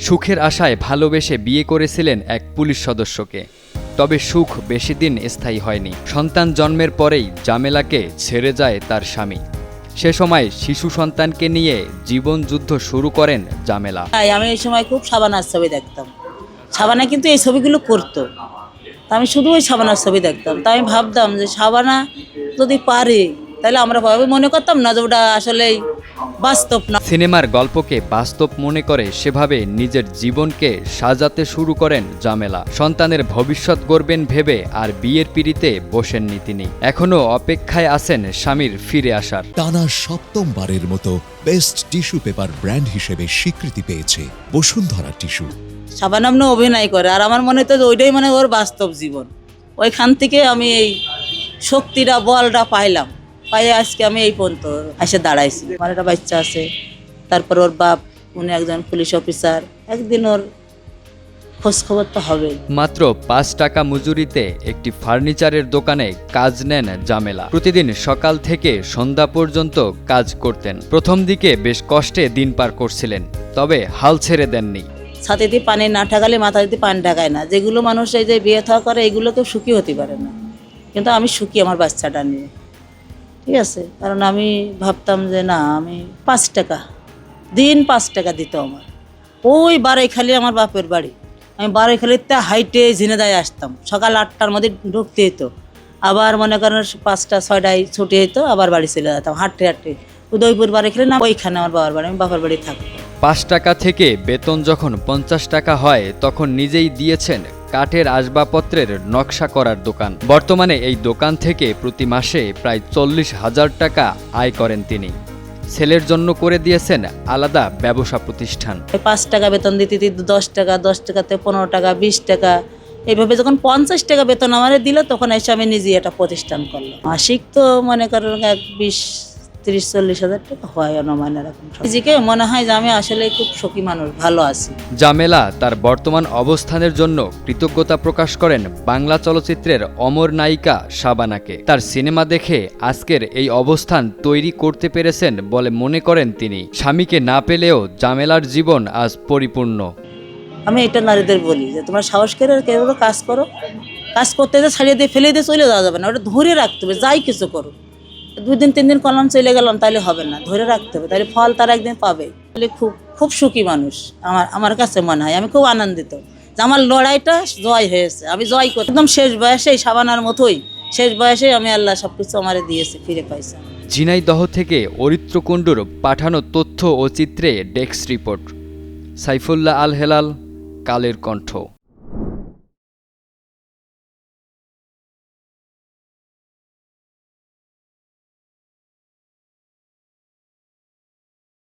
সুখের আশায় ভালোবেসে বিয়ে করেছিলেন এক পুলিশ সদস্যকে। তবে সুখ বেশি দিন স্থায়ী হয়নি। সন্তান জন্মের পরেই জামেলাকে ছেড়ে যায় তার স্বামী। সে সময় শিশু সন্তানকে নিয়ে জীবন যুদ্ধ শুরু করেন জামেলা। আমি এই সময় খুব সাবানার ছবি দেখতাম। সাবানা কিন্তু এই ছবিগুলো করতো। তা আমি শুধু ওই সাবানার ছবি দেখতাম। তা আমি ভাবতাম যে সাবানা যদি পারে, তাহলে আমরা মনে করতাম না যে ওটা আসলেই বাস্তব না। সিনেমার গল্পকে বাস্তব মনে করে সেভাবে নিজের জীবনকে সাজাতে শুরু করেন জামেলা। সন্তানের ভবিষ্যৎ গড়বেন ভেবে আর বিয়ের পিড়িতে বসেননি তিনি। এখনও অপেক্ষায় আছেন স্বামীর ফিরে আসার। টানা সপ্তমবারের মতো বেস্ট টিস্যু পেপার ব্র্যান্ড হিসেবে স্বীকৃতি পেয়েছে বসুন্ধরা টিস্যু। সাবানা আপনি অভিনয় করে আর আমার মনে তো ওইটাই মানে ওর বাস্তব জীবন। ওইখান থেকে আমি এই শক্তিটা বলটা পাইলাম। পাই আজকে আমি এই পর্যন্ত এসে দাঁড়াইছি। আমার একটা বাচ্চা আছে তারপর ওর বাপ উনি একজন পুলিশ অফিসার একদিন ওর খোঁজ খবর তো হবেই। মাত্র পাঁচ টাকা মজুরিতে একটি ফার্নিচারের দোকানে কাজ নেন জামেলা। প্রতিদিন সকাল থেকে সন্ধ্যা পর্যন্ত কাজ করতেন। প্রথম দিকে বেশ কষ্টে দিন পার করছিলেন তবে হাল ছেড়ে দেননি। ছাতে দিয়ে পানি না ঠাকালে মাথা দিয়ে পানি ঢাকায় না। যেগুলো মানুষ এই যে বিয়ে থাকা করে এগুলো কেউ সুখী হতে পারে না। কিন্তু আমি সুখী আমার বাচ্চাটা নিয়ে। ঠিক আছে, কারণ আমি ভাবতাম যে না, আমি পাঁচ টাকা, দিন পাঁচ টাকা দিত আমার। ওই বারাইখালি আমার বাপের বাড়ি। আমি বারাইখালিতে হাইটে ঝিনেদায় আসতাম। সকাল আটটার মধ্যে ঢুকতে হতো আবার মনে করেন পাঁচটা, ছয়টায় ছুটি হতো আবার বাড়ি চলে যেতাম, হাঁটতে হাঁটতে। উদয়পুর বারাইখালি না, ওইখানে আমার বাবার বাড়ি, আমি বাবার বাড়ি থাকতাম। পাঁচ টাকা থেকে বেতন যখন পঞ্চাশ টাকা হয়, তখন নিজেই দিয়েছেন কাঠের আসবাবপত্রের নকশা করার দোকান। বর্তমানে এই দোকান থেকে প্রতি মাসে প্রায় চল্লিশ হাজার টাকা আয় করেন তিনি। ছেলের জন্য করে দিয়েছেন আলাদা ব্যবসা প্রতিষ্ঠান। পাঁচ টাকা বেতন দিতে দিতে দশ টাকা, দশ টাকাতে পনেরো টাকা, বিশ টাকা। এইভাবে যখন পঞ্চাশ টাকা বেতন আমারে দিল, তখন এসে আমি নিজেই একটা প্রতিষ্ঠান করলাম। মাসিক তো মনে করেন এক বিশ তিরিশ চল্লিশ হাজার টাকা হয় অনুমান এরকম নিজেকে মনে হয় যে আমি আসলে খুব সুখী মানুষ ভালো আছি। জামেলা তার বর্তমান অবস্থানের জন্য কৃতজ্ঞতা প্রকাশ করেন বাংলা চলচ্চিত্রের অমর নায়িকা শাবানাকে। তার সিনেমা দেখে আজকের এই অবস্থান তৈরি করতে পেরেছেন বলে মনে করেন তিনি। স্বামীকে না পেলেও জামেলার জীবন আজ পরিপূর্ণ। আমি এটা নারীদের বলি যে তোমরা সাহস করে কেউ কাজ করো। কাজ করতে যে ছাড়িয়ে দিয়ে ফেলে দিয়ে চলে যাওয়া যাবে না ওটা ধরে রাখতে হবে যাই কিছু করো দুই দিন তিন দিন কলম চলে গেলাম, তাহলে হবে না, ধরে রাখতে হবে, তাহলে ফল তারা একদিন পাবে। তাহলে খুব খুব সুখী মানুষ, আমার আমার কাছে মনে হয়, আমি খুব আনন্দিত যে আমার লড়াইটা জয় হয়েছে, আমি জয় করি, একদম শেষ বয়সেই, সাবানার মতোই, শেষ বয়সেই আমি আল্লাহ সব কিছু আমারে দিয়েছি, ফিরে পাইছি। ঝিনাইদহ থেকে অরিত্রকুণ্ডুর পাঠানো তথ্য ও চিত্রে ডেস্ক রিপোর্ট। সাইফুল্লাহ আল হেলাল, কালের কণ্ঠ।